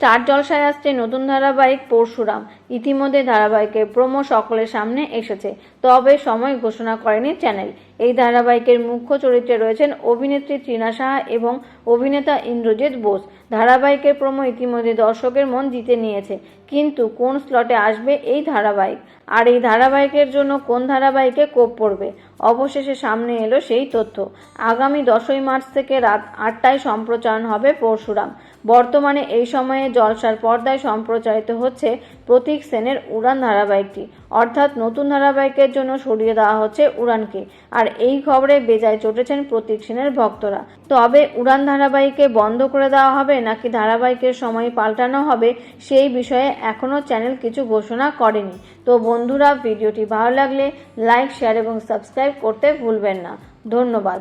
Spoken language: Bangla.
স্টার জলসায় আসছে নতুন ধারাবাহিক পরশুরাম। ইতিমধ্যে ধারাবাহিকের প্রোমো সকলের সামনে এসেছে। তবে সময় ঘোষণা করেনি চ্যানেল। এই ধারাবাহিকের মুখ্য চরিত্রে রয়েছেন অভিনেত্রী ত্রিনা সাহা এবং অভিনেতা ইন্দ্রজিৎ বোস। ধারাবাহিকের প্রমো ইতিমধ্যে দর্শকের মন জিতে নিয়েছে, কিন্তু কোন স্লটে আসবে এই ধারাবাহিক? আর এই ধারাবাহিকের জন্য কোন ধারাবাহিকে কোপ পড়বে? অবশেষে সামনে এলো সেই তথ্য। আগামী দশই মার্চ থেকে রাত আটটায় সম্প্রচারণ হবে পরশুরাম। বর্তমানে এই সময়ে জলসার পর্দায় সম্প্রচারিত হচ্ছে প্রতীক সেনের উড়ান ধারাবাহিকটি। অর্থাৎ নতুন ধারাবাহিকের জন্য সরিয়ে দেওয়া হচ্ছে উড়ানকে। আর এই খবরে বেজায় চটেছেন প্রতীক সেনের ভক্তরা। তবে উড়ান ধারাবাহিকে বন্ধ করে দেওয়া হবে নাকি ধারাবাহিকের সময় পাল্টানো হবে সেই বিষয়ে এখনও চ্যানেল কিছু ঘোষণা করেনি। তো বন্ধুরা, ভিডিওটি ভালো লাগলে লাইক, শেয়ার এবং সাবস্ক্রাইব করতে ভুলবেন না। ধন্যবাদ।